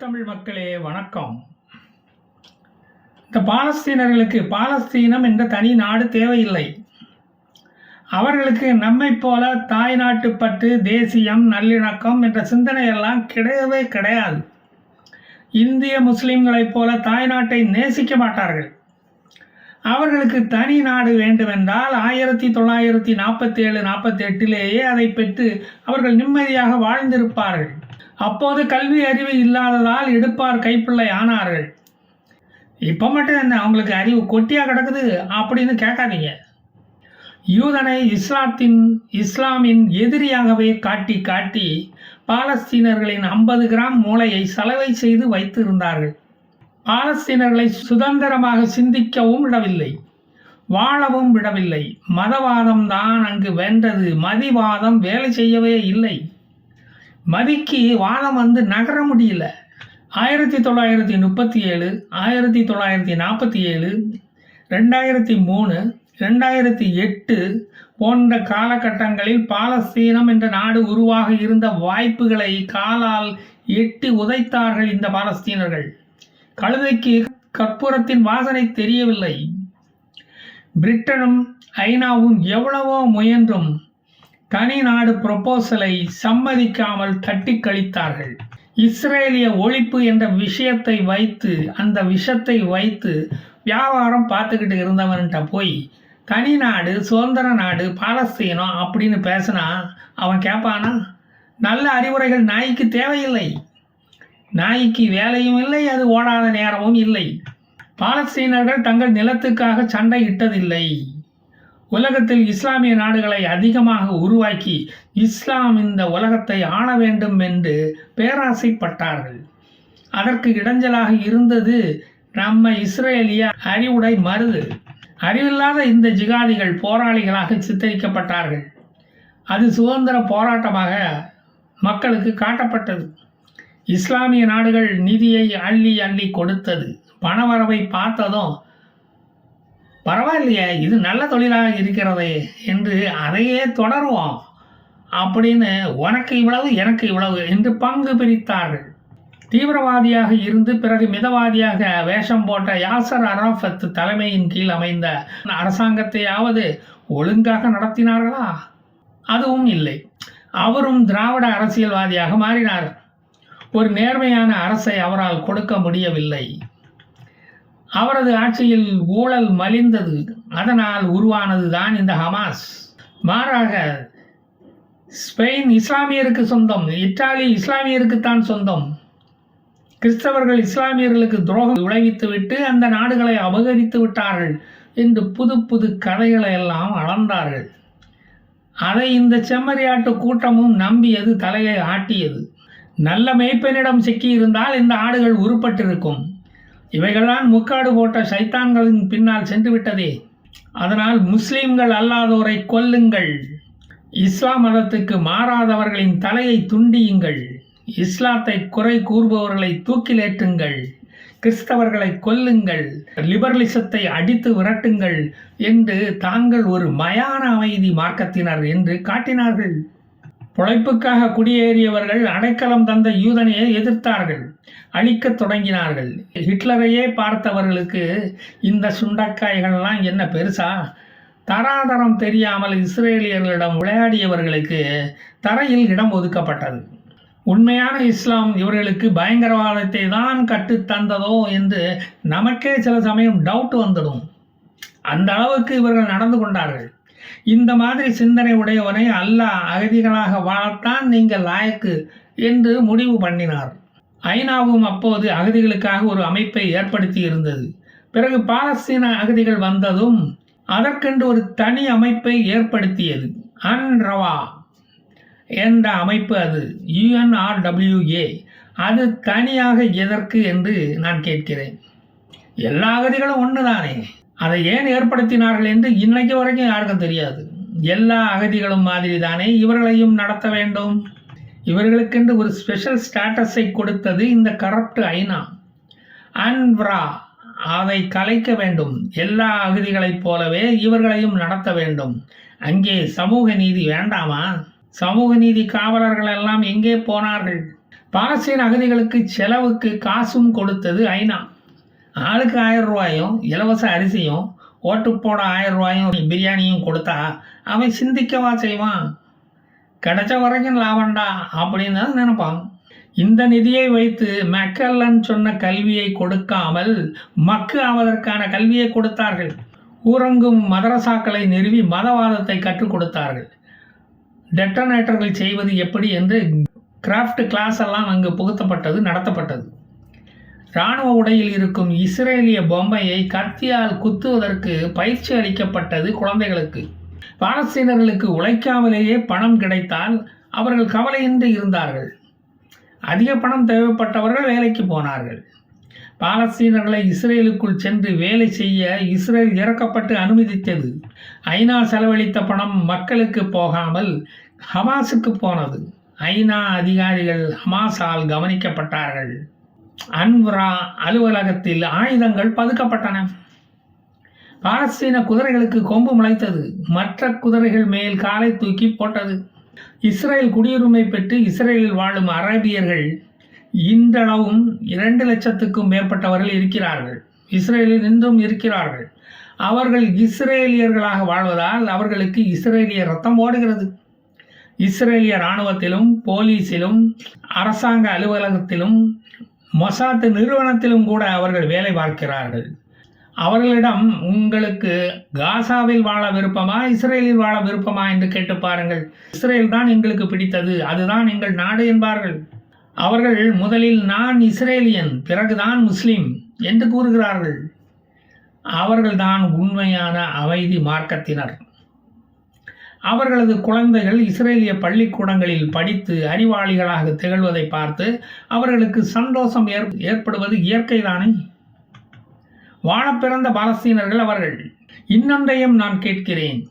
தமிழ் மக்களே வணக்கம். இந்த பாலஸ்தீனர்களுக்கு பாலஸ்தீனம் என்ற தனி நாடு தேவையில்லை. அவர்களுக்கு நம்மைப் போல தாய் நாட்டுப்பற்று தேசியம் நல்லிணக்கம் என்ற சிந்தனையெல்லாம் கிடையவே கிடையாது. இந்திய முஸ்லிம்களைப் போல தாய் நாட்டை நேசிக்க மாட்டார்கள். அவர்களுக்கு தனி நாடு வேண்டுமென்றால் ஆயிரத்தி தொள்ளாயிரத்தி நாற்பத்தி ஏழு நாற்பத்தி எட்டிலேயே அதை பெற்று அவர்கள் நிம்மதியாக வாழ்ந்திருப்பார்கள். அப்போது கல்வி அறிவு இல்லாததால் எடுப்பார் கைப்பிள்ளை ஆனார்கள். இப்போ மட்டும் என்ன அவங்களுக்கு அறிவு கொட்டியாக கிடக்குது அப்படின்னு கேட்காதீங்க. யூதனை இஸ்லாத்தின் இஸ்லாமின் எதிரியாகவே காட்டி காட்டி பாலஸ்தீனர்களின் ஐம்பது கிராம் மூளையை சலவை செய்து வைத்திருந்தார்கள். பாலஸ்தீனர்களை சுதந்திரமாக சிந்திக்கவும் விடவில்லை. வாழவும் விடவில்லை. மதவாதம் தான் அங்கு வென்றது. மதிவாதம் வேலை செய்யவே இல்லை. மதிக்கு வாதம் வந்து நகர முடியல. ஆயிரத்தி தொள்ளாயிரத்தி முப்பத்தி ஏழு ஆயிரத்தி தொள்ளாயிரத்தி நாற்பத்தி ஏழு ரெண்டாயிரத்தி மூணு ரெண்டாயிரத்தி எட்டு போன்ற காலகட்டங்களில் பாலஸ்தீனம் என்ற நாடு உருவாக இருந்த வாய்ப்புகளை காலால் எட்டி உதைத்தார்கள் இந்த பாலஸ்தீனர்கள். கழுதைக்கு கற்பூரத்தின் வாசனை தெரியவில்லை. பிரிட்டனும் ஐநாவும் எவ்வளவோ முயன்றும் தனி நாடு ப்ரொபோசலை சம்மதிக்காமல் தட்டி கழித்தார்கள் இஸ்ரேலிய ஒழிப்பு என்ற விஷயத்தை வைத்து அந்த விஷத்தை வைத்து வியாபாரம் பார்த்துக்கிட்டு இருந்தவன்கிட்ட போய் தனி நாடு சுதந்திர நாடு பாலஸ்தீனம் அப்படின்னு பேசினா அவன் கேட்பானா நல்ல அறிவுரைகள் நாய்க்கு தேவையில்லை. நாய்க்கு வேலையும் இல்லை அது ஓடாத நேரமும் இல்லை. பாலஸ்தீனர்கள் தங்கள் நிலத்துக்காக சண்டையிட்டதில்லை உலகத்தில் இஸ்லாமிய நாடுகளை அதிகமாக உருவாக்கி இஸ்லாம் இந்த உலகத்தை ஆள வேண்டும் என்று பேராசைப்பட்டார்கள். அதற்கு இடைஞ்சலாக இருந்தது நம்ம இஸ்ரேலிய அறிவுடை மருது. அறிவில்லாத இந்த ஜிகாதிகள் போராளிகளாக சித்தரிக்கப்பட்டார்கள். அது சுதந்திர போராட்டமாக மக்களுக்கு காட்டப்பட்டது. இஸ்லாமிய நாடுகள் நிதியை அள்ளி அள்ளி கொடுத்தது. பணவரவை பார்த்ததும் பரவாயில்லையே இது நல்ல தொழிலாக இருக்கிறதே என்று அதையே தொடருவோம். அப்படின்னு உனக்கு இவ்வளவு எனக்கு இவ்வளவு என்று பங்கு பிரித்தார்கள். தீவிரவாதியாக இருந்து பிறகு மிதவாதியாக வேஷம் போட்ட யாசர் அராஃபத் தலைமையின் கீழ் அமைந்த அரசாங்கத்தையாவது ஒழுங்காக நடத்தினார்களா? அதுவும் இல்லை. அவரும் திராவிட அரசியல்வாதியாக மாறினார். ஒரு நேர்மையான அரசை அவரால் கொடுக்க முடியவில்லை. அவரது ஆட்சியில் ஊழல் மலிந்தது. அதனால் உருவானது தான் இந்த ஹமாஸ். மாறாக ஸ்பெயின் இஸ்லாமியருக்கு சொந்தம் இத்தாலி இஸ்லாமியருக்குத்தான் சொந்தம். கிறிஸ்தவர்கள் இஸ்லாமியர்களுக்கு துரோகம் விளைவித்துவிட்டு அந்த நாடுகளை அபகரித்து விட்டார்கள் என்று புது புது கதைகளை எல்லாம் அளந்தார்கள். அதை இந்த செம்மறியாட்டு கூட்டமும் நம்பியது தலையை ஆட்டியது. நல்ல மெய்ப்பெண்ணிடம் சிக்கியிருந்தால் இந்த ஆடுகள் உருப்பட்டிருக்கும். இவைகள்தான் முக்காடு போட்ட சைத்தான்களின் பின்னால் சென்று விட்டதே அதனால் முஸ்லீம்கள் அல்லாதோரை கொல்லுங்கள். இஸ்லாம் மதத்துக்கு மாறாதவர்களின் தலையை துண்டியுங்கள். இஸ்லாத்தை குறை கூறுபவர்களை தூக்கிலேற்றுங்கள். கிறிஸ்தவர்களை கொல்லுங்கள். லிபரலிசத்தை அடித்து விரட்டுங்கள் என்று தாங்கள் ஒரு மயான அமைதி மார்க்கத்தினர் என்று காட்டினார்கள். பொழைப்புக்காக குடியேறியவர்கள் அடைக்கலம் தந்த யூதனையை எதிர்த்தார்கள் அழிக்கத் தொடங்கினார்கள். ஹிட்லரையே பார்த்தவர்களுக்கு இந்த சுண்டக்காய்கள்லாம் என்ன பெருசா? தராதரம் தெரியாமல் இஸ்ரேலியர்களிடம் விளையாடியவர்களுக்கு தரையில் இடம் ஒதுக்கப்பட்டது. உண்மையான இஸ்லாம் இவர்களுக்கு பயங்கரவாதத்தை தான் கற்றுத்தந்ததோ என்று நமக்கே சில சமயம் டவுட் வந்துடும். அந்த அளவுக்கு இவர்கள் நடந்து கொண்டார்கள். இந்த மாதிரி சிந்தனை உடையவனை அல்லாஹ் அகதிகளாக வாழத்தான் நீங்கள் லாயக்கு என்று முடிவு பண்ணினார். ஐநாவும் அப்போது அகதிகளுக்காக ஒரு அமைப்பை ஏற்படுத்தி இருந்தது. பிறகு பாலஸ்தீன அகதிகள் வந்ததும் அதற்கென்று ஒரு தனி அமைப்பை ஏற்படுத்தியது. அன்ரவா என்ற அமைப்பு அது யுஎன்ஆர்டபிள்யூஏ. அது தனியாக எதற்கு என்று நான் கேட்கிறேன். எல்லா அகதிகளும் ஒன்று தானே அதை ஏன் ஏற்படுத்தினார்கள் என்று இன்னைக்கு வரைக்கும் யாருக்கும் தெரியாது. எல்லா அகதிகளும் மாதிரி தானே இவர்களையும் நடத்த வேண்டும். இவர்களுக்கென்று ஒரு ஸ்பெஷல் ஸ்டேட்டஸை கொடுத்தது இந்த கரப்ட் ஐநா. அன்வ்ரா அதை கலைக்க வேண்டும். எல்லா அகதிகளைப் போலவே இவர்களையும் நடத்த வேண்டும். அங்கே சமூக நீதி வேண்டாமா? சமூக நீதி காவலர்கள் எல்லாம் எங்கே போனார்கள்? பாலஸ்தீன் அகதிகளுக்கு செலவுக்கு காசும் கொடுத்தது ஐநா. ஆளுக்கு ஆயிரம் ரூபாயும் இலவச அரிசியும் ஓட்டு போட ஆயிரம் ரூபாயும் பிரியாணியும் கொடுத்தா அவன் சிந்திக்கவா செய்வான்? கிடைச்ச வரைக்கும் லாபம்டா அப்படின்னு தான் நினைப்பான். இந்த நிதியை வைத்து மெக்கல்லன் சொன்ன கல்வியை கொடுக்காமல் மக்கு ஆவதற்கான கல்வியை கொடுத்தார்கள். ஊரங்கும் மதரசாக்களை நிறுவி மதவாதத்தை கற்றுக் கொடுத்தார்கள். டெட்டனேட்டர்கள் செய்வது எப்படி என்று கிராஃப்ட் கிளாஸ் எல்லாம் அங்கு புகுத்தப்பட்டது நடத்தப்பட்டது. இராணுவ உடையில் இருக்கும் இஸ்ரேலிய பொம்மையை கத்தியால் குத்துவதற்கு பயிற்சி அளிக்கப்பட்டது குழந்தைகளுக்கு. பாலஸ்தீனர்களுக்கு உழைக்காமலேயே பணம் கிடைத்தால் அவர்கள் கவலையின்றி இருந்தார்கள். அதிக பணம் தேவைப்பட்டவர்கள் வேலைக்கு போனார்கள். பாலஸ்தீனர்களை இஸ்ரேலுக்குள் சென்று வேலை செய்ய இஸ்ரேல் இறக்கப்பட்டு அனுமதித்தது. ஐநா செலவழித்த பணம் மக்களுக்கு போகாமல் ஹமாஸுக்கு போனது. ஐநா அதிகாரிகள் ஹமாஸால் கவனிக்கப்பட்டார்கள். அன்வரா அலுவலகத்தில் ஆயுதங்கள் பதுக்கப்பட்டன. பாலஸ்தீன குதிரைகளுக்கு கொம்பு முளைத்தது. மற்ற குதிரைகள் மேல் காலை தூக்கி போட்டது. இஸ்ரேல் குடியுரிமை பெற்று இஸ்ரேலில் வாழும் அரேபியர்கள் இன்றளவும் இரண்டு லட்சத்துக்கும் மேற்பட்டவர்கள் இருக்கிறார்கள். இஸ்ரேலில் இன்றும் இருக்கிறார்கள். அவர்கள் இஸ்ரேலியர்களாக வாழ்வதால் அவர்களுக்கு இஸ்ரேலிய ரத்தம் ஓடுகிறது. இஸ்ரேலிய இராணுவத்திலும் போலீஸிலும் அரசாங்க அலுவலகத்திலும் மொசாத்து நிறுவனத்திலும் கூட அவர்கள் வேலை பார்க்கிறார்கள். அவர்களிடம் உங்களுக்கு காசாவில் வாழ விருப்பமா இஸ்ரேலில் வாழ விருப்பமா? என்று கேட்டு பாருங்கள். இஸ்ரேல் தான் எங்களுக்கு பிடித்தது அதுதான் எங்கள் நாடு என்பார்கள். அவர்கள் முதலில் நான் இஸ்ரேலியன் பிறகுதான் முஸ்லீம் என்று கூறுகிறார்கள். அவர்கள்தான் உண்மையான அமைதி மார்க்கத்தினர். அவர்களது குழந்தைகள் இஸ்ரேலிய பள்ளிக்கூடங்களில் படித்து அறிவாளிகளாக திகழ்வதை பார்த்து அவர்களுக்கு சந்தோஷம் ஏற் ஏற்படுவது இயற்கைதானே? வாழப்பிறந்த பாலஸ்தீனர்கள் அவர்கள் இன்னொன்றையும் நான் கேட்கிறேன்.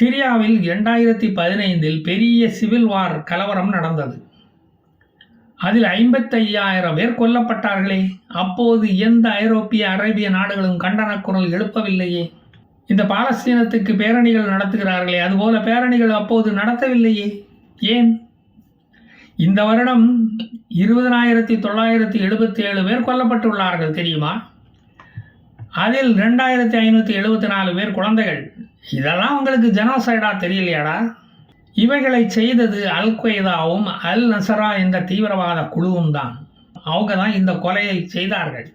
சிரியாவில் இரண்டாயிரத்தி பதினைந்தில் பெரிய சிவில் வார் கலவரம் நடந்தது. அதில் ஐம்பத்தையாயிரம் பேர் கொல்லப்பட்டார்களே. அப்போது எந்த ஐரோப்பிய அரேபிய நாடுகளும் கண்டன குரல் எழுப்பவில்லையே. இந்த பாலஸ்தீனத்துக்கு பேரணிகள் நடத்துகிறார்களே அதுபோல பேரணிகள் அப்போது நடத்தவில்லையே? ஏன்? இந்த வருடம் இருபதனாயிரத்தி தொள்ளாயிரத்தி எழுபத்தி ஏழு பேர் கொல்லப்பட்டுள்ளார்கள் தெரியுமா? அதில் ரெண்டாயிரத்தி ஐநூற்றி எழுபத்தி நாலு பேர் குழந்தைகள். இதெல்லாம் உங்களுக்கு ஜனோசைடா தெரியலையாடா? இவைகளை செய்தது அல் கொய்தாவும் அல் நசரா என்ற தீவிரவாத குழுவும் தான். அவங்க தான் இந்த கொலையை செய்தார்கள்.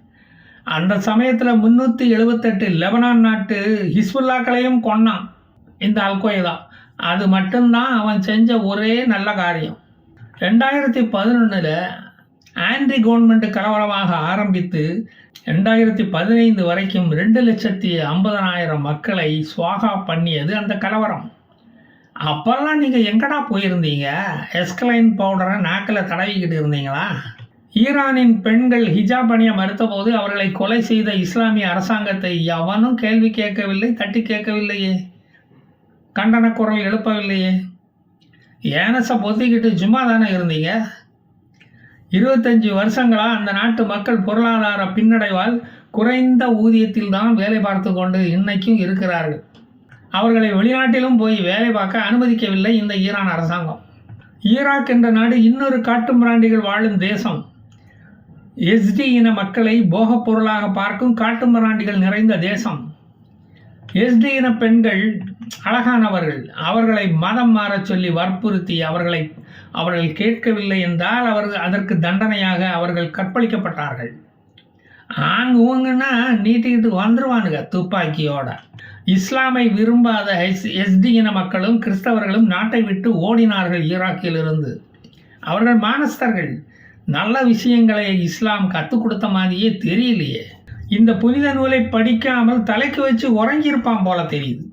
அந்த சமயத்தில் முந்நூற்றி எழுபத்தெட்டு லெபனான் நாட்டு ஹிஸ்புல்லாக்களையும் கொன்னான். இந்த அல்கொய்தா. அது மட்டும்தான் அவன் செஞ்ச ஒரே நல்ல காரியம். ரெண்டாயிரத்தி பதினொன்றில் ஆன்டி கவர்மெண்ட் கலவரமாக ஆரம்பித்து ரெண்டாயிரத்தி பதினைந்து வரைக்கும் ரெண்டு லட்சத்தி ஐம்பதனாயிரம் மக்களை சுவாகா பண்ணியது அந்த கலவரம். அப்போல்லாம் நீங்கள் எங்கடா போயிருந்தீங்க? எஸ்கலைன் பவுடரை நாக்கில் தடவிக்கிட்டு இருந்தீங்களா? ஈரானின் பெண்கள் ஹிஜாப் அணிய மறுத்தபோது அவர்களை கொலை செய்த இஸ்லாமிய அரசாங்கத்தை எவனும் கேள்வி கேட்கவில்லை தட்டி கேட்கவில்லையே. கண்டன குரல் எழுப்பவில்லையே. ஏனச பொத்திக்கிட்டு சும்மா தானே இருந்தீங்க? இருபத்தஞ்சி வருஷங்களாக அந்த நாட்டு மக்கள் பொருளாதார பின்னடைவால் குறைந்த ஊதியத்தில் தான் வேலை பார்த்து கொண்டு இன்னைக்கும் இருக்கிறார்கள். அவர்களை வெளிநாட்டிலும் போய் வேலை பார்க்க அனுமதிக்கவில்லை இந்த ஈரான் அரசாங்கம். ஈராக் என்ற நாடு இன்னொரு காட்டு பிராண்டிகள் வாழும் தேசம். எஸ்டி இன மக்களை போகப் பொருளாக பார்க்கும் காட்டுமிராண்டிகள் நிறைந்த தேசம். எஸ்டி இன பெண்கள் அழகானவர்கள். அவர்களை மதம் மாறச் சொல்லி வற்புறுத்தி அவர்களை அவர்கள் கேட்கவில்லை என்றால் அவர்கள் அதற்கு தண்டனையாக அவர்கள் கற்பழிக்கப்பட்டார்கள். ஆங் ஊங்கன்னா நீட்டிக்கிட்டு வந்துருவானுங்க துப்பாக்கியோட. இஸ்லாமை விரும்பாத எஸ் எஸ்டி இன மக்களும் கிறிஸ்தவர்களும் நாட்டை விட்டு ஓடினார்கள் ஈராக்கிலிருந்து. அவர்கள் மானஸ்தர்கள். நல்ல விஷயங்களை இஸ்லாம் கற்றுக் கொடுத்த மாதிரியே தெரியலையே. இந்த புனித நூலை படிக்காமல் தலைக்கு வச்சு உறங்கியிருப்பான் போல தெரியுது.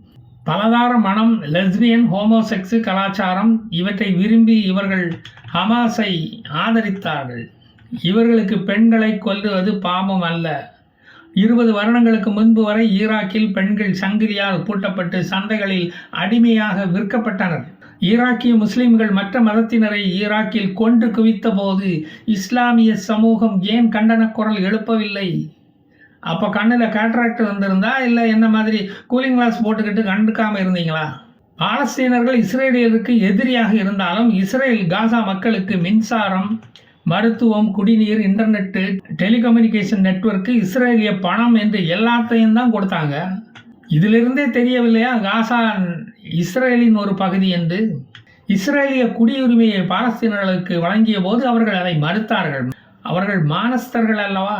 பலதார மனம் லெஸ்பியன் ஹோமோசெக்ஸு கலாச்சாரம் இவற்றை விரும்பி இவர்கள் ஹமாஸை ஆதரித்தார்கள். இவர்களுக்கு பெண்களை கொல்லுவது பாவம் அல்ல. இருபது வருடங்களுக்கு முன்பு வரை ஈராக்கில் பெண்கள் சங்கிலியால் பூட்டப்பட்டு சந்தைகளில் அடிமையாக விற்கப்பட்டனர். ஈராக்கிய முஸ்லிம்கள் மற்ற மதத்தினரை ஈராக்கில் கொன்று குவித்த போது இஸ்லாமிய சமூகம் ஏன் கண்டன குரல் எழுப்பவில்லை? அப்போ கண்ணில் கேட்ராக்ட் வந்திருந்தா இல்லை என்ன மாதிரி கூலிங் கிளாஸ் போட்டுக்கிட்டு கண்டுக்காமல் இருந்தீங்களா? பாலஸ்தீனர்கள் இஸ்ரேலியருக்கு எதிரியாக இருந்தாலும் இஸ்ரேல் காசா மக்களுக்கு மின்சாரம் மருத்துவம் குடிநீர் இன்டர்நெட்டு டெலிகம்யூனிகேஷன் நெட்வொர்க்கு இஸ்ரேலிய பணம் என்று எல்லாத்தையும் தான் கொடுத்தாங்க. இதிலிருந்தே தெரியவில்லையா? காசா இஸ்ரேலின் ஒரு பகுதி என்று இஸ்ரேலிய குடியுரிமையை பாலஸ்தீனர்களுக்கு வழங்கிய போது அவர்கள் அதை மறுத்தார்கள். அவர்கள் மானஸ்தர்கள் அல்லவா?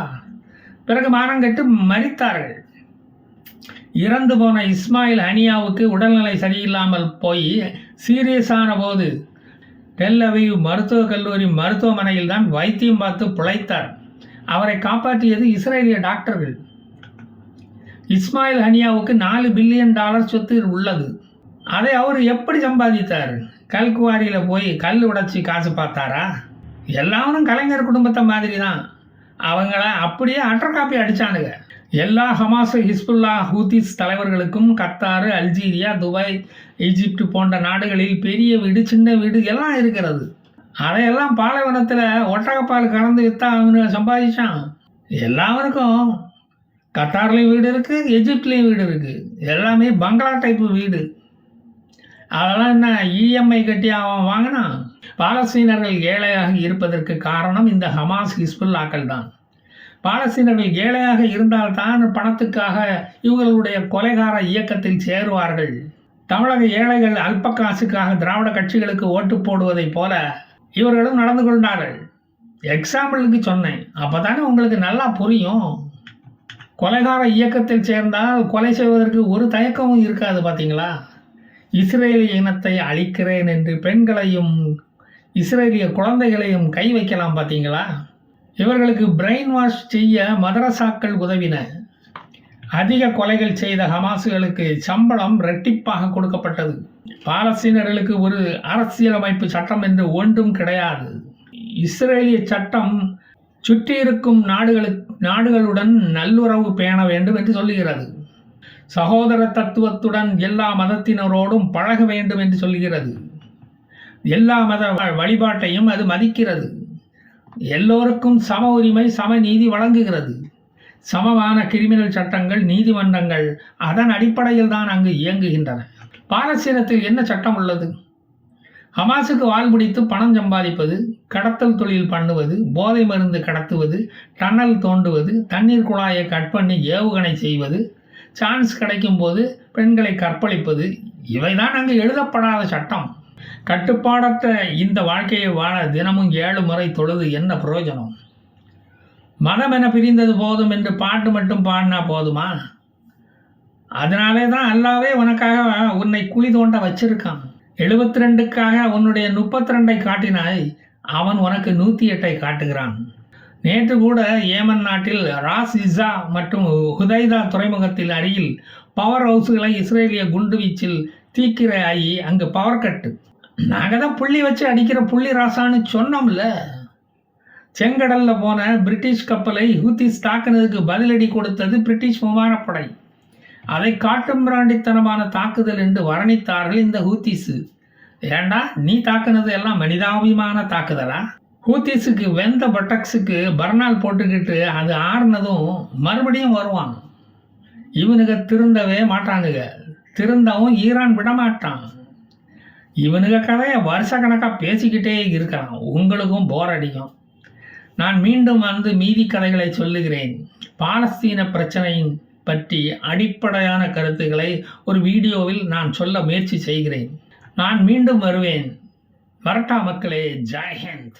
பிறகு மானங்கட்டு மறித்தார்கள். இறந்து போன இஸ்மாயில் ஹனியாவுக்கு உடல்நிலை சரியில்லாமல் போய் சீரியஸான போது டெல்லவி மருத்துவக் கல்லூரி மருத்துவமனையில் தான் வைத்தியம் பார்த்து பிழைத்தார். அவரை காப்பாற்றியது இஸ்ரேலிய டாக்டர்கள். இஸ்மாயில் ஹனியாவுக்கு நாலு பில்லியன் டாலர் சொத்து உள்ளது. அதை அவர் எப்படி சம்பாதித்தார்? கல்குவாரியில் போய் கல் உடைச்சி காசு பார்த்தாரா? எல்லாரும் கலைஞர் குடும்பத்தை மாதிரி தான் அவங்கள அப்படியே அட்டர் காப்பி அடிச்சானுங்க. எல்லா ஹமாஸ் ஹிஸ்புல்லா ஹூத்திஸ் தலைவர்களுக்கும் கத்தாரு அல்ஜீரியா துபாய் ஈஜிப்ட் போன்ற நாடுகளில் பெரிய வீடு சின்ன வீடு எல்லாம் இருக்கிறது. அதையெல்லாம் பாலைவனத்தில் ஒட்டகப்பால் கலந்து விற்றா அவனு சம்பாதிச்சான். எல்லாருக்கும் கத்தார்லேயும் வீடு இருக்குது எஜிப்ட்லேயும் வீடு இருக்குது எல்லாமே பங்களா டைப்பு வீடு. அதெல்லாம் என்ன இஎம்ஐ கட்டி அவன் வாங்கினான்? பாலஸ்தீனர்கள் ஏழையாக இருப்பதற்கு காரணம் இந்த ஹமாஸ் ஹிஸ்புல்லாக்கள் தான். பாலஸ்தீனர்கள் ஏழையாக இருந்தால்தான் பணத்துக்காக இவர்களுடைய கொலைகார இயக்கத்தில் சேருவார்கள். தமிழக ஏழைகள் அல்ப காசுக்காக திராவிட கட்சிகளுக்கு ஓட்டு போடுவதைப் போல இவர்களும் நடந்து கொண்டார்கள். எக்ஸாம்பிளுக்கு சொன்னேன். அப்போ தானே உங்களுக்கு நல்லா புரியும். கொலைகார இயக்கத்தில் சேர்ந்தால் கொலை செய்வதற்கு ஒரு தயக்கமும் இருக்காது பார்த்தீங்களா இஸ்ரேலிய இனத்தை அழிக்கிறேன் என்று பெண்களையும் இஸ்ரேலிய குழந்தைகளையும் கை வைக்கலாம் பார்த்தீங்களா? இவர்களுக்கு பிரெயின் வாஷ் செய்ய மதரசாக்கள் உதவின. அதிக கொலைகள் செய்த ஹமாசுகளுக்கு சம்பளம் ரெட்டிப்பாக கொடுக்கப்பட்டது. பாலஸ்தீனர்களுக்கு ஒரு அரசியலமைப்பு சட்டம் என்று ஒன்றும் கிடையாது. இஸ்ரேலிய சட்டம் சுற்றி இருக்கும் நாடுகளுக்கு நாடுகளுடன் நல்லுறவு பேண வேண்டும் என்று சொல்லுகிறது. சகோதர தத்துவத்துடன் எல்லா மதத்தினரோடும் பழக வேண்டும் என்று சொல்கிறது. எல்லா மத வழிபாட்டையும் அது மதிக்கிறது. எல்லோருக்கும் சம உரிமை சம நீதி வழங்குகிறது. சமமான கிரிமினல் சட்டங்கள் நீதிமன்றங்கள் அதன் அடிப்படையில் தான் அங்கு இயங்குகின்றன. பாலஸ்தீனத்தில் என்ன சட்டம் உள்ளது? ஹமாஸுக்கு வால் பிடித்து பணம் சம்பாதிப்பது கடத்தல் தொழில் பண்ணுவது போதை மருந்து கடத்துவது டன்னல் தோண்டுவது தண்ணீர் குழாயை கட் பண்ணி ஏவுகணை செய்வது சான்ஸ் கிடைக்கும் போது பெண்களை கற்பழிப்பது இவைதான் அங்கு எழுதப்படாத சட்டம். கட்டுப்பாடற்ற இந்த வாழ்க்கையை வாழ தினமும் ஏழு முறை தொழுது என்ன பிரயோஜனம்? மதம் என பிரிந்தது போதும் என்று பாட்டு மட்டும் பாடினா போதுமா? அதனாலே தான் அல்லாவே உனக்காக உன்னை குழி தோண்ட வச்சிருக்கான். எழுபத்தி ரெண்டுக்காக உன்னுடைய முப்பத்தி ரெண்டை காட்டினாய் அவன் உனக்கு நூற்றி எட்டை காட்டுகிறான். நேற்று கூட ஏமன் நாட்டில் ராஸ் இசா மற்றும் ஹுதைதா துறைமுகத்தில் அருகில் பவர் ஹவுஸ்களை இஸ்ரேலிய குண்டுவீச்சில் தீக்கிர ஆகி அங்கு பவர் கட்டு நாங்கள் தான் புள்ளி வச்சு அடிக்கிற புள்ளி ராசான்னு சொன்னோம்ல. செங்கடலில் போன பிரிட்டிஷ் கப்பலை ஹூத்திஸ் தாக்குனதுக்கு பதிலடி கொடுத்தது பிரிட்டிஷ் விமானப்படை. அதை காட்டும் பிராண்டித்தனமான தாக்குதல் என்று வர்ணித்தார்கள் இந்த ஹூத்திஸு. ஏண்டா நீ தாக்குனது எல்லாம் மனிதாபிமான தாக்குதலா? ஹூத்திஸுக்கு வெந்த பட்டக்ஸுக்கு பர்னால் போட்டுக்கிட்டு அது ஆறுனதும் மறுபடியும் வருவான். இவனுங்க திருந்தவே மாட்டானுங்க திருந்தவும் ஈரான் விடமாட்டான். இவனுங்க கதையை வருஷ கணக்காக பேசிக்கிட்டே இருக்கான். உங்களுக்கும் போர் அடிக்கும். நான் மீண்டும் வந்து மீதி கதைகளை சொல்லுகிறேன். பாலஸ்தீன பிரச்சனையின் பற்றி அடிப்படையான கருத்துக்களை ஒரு வீடியோவில் நான் சொல்ல முயற்சி செய்கிறேன். நான் மீண்டும் வருவேன். மரட்டா மக்களே ஜெய்ஹிந்த்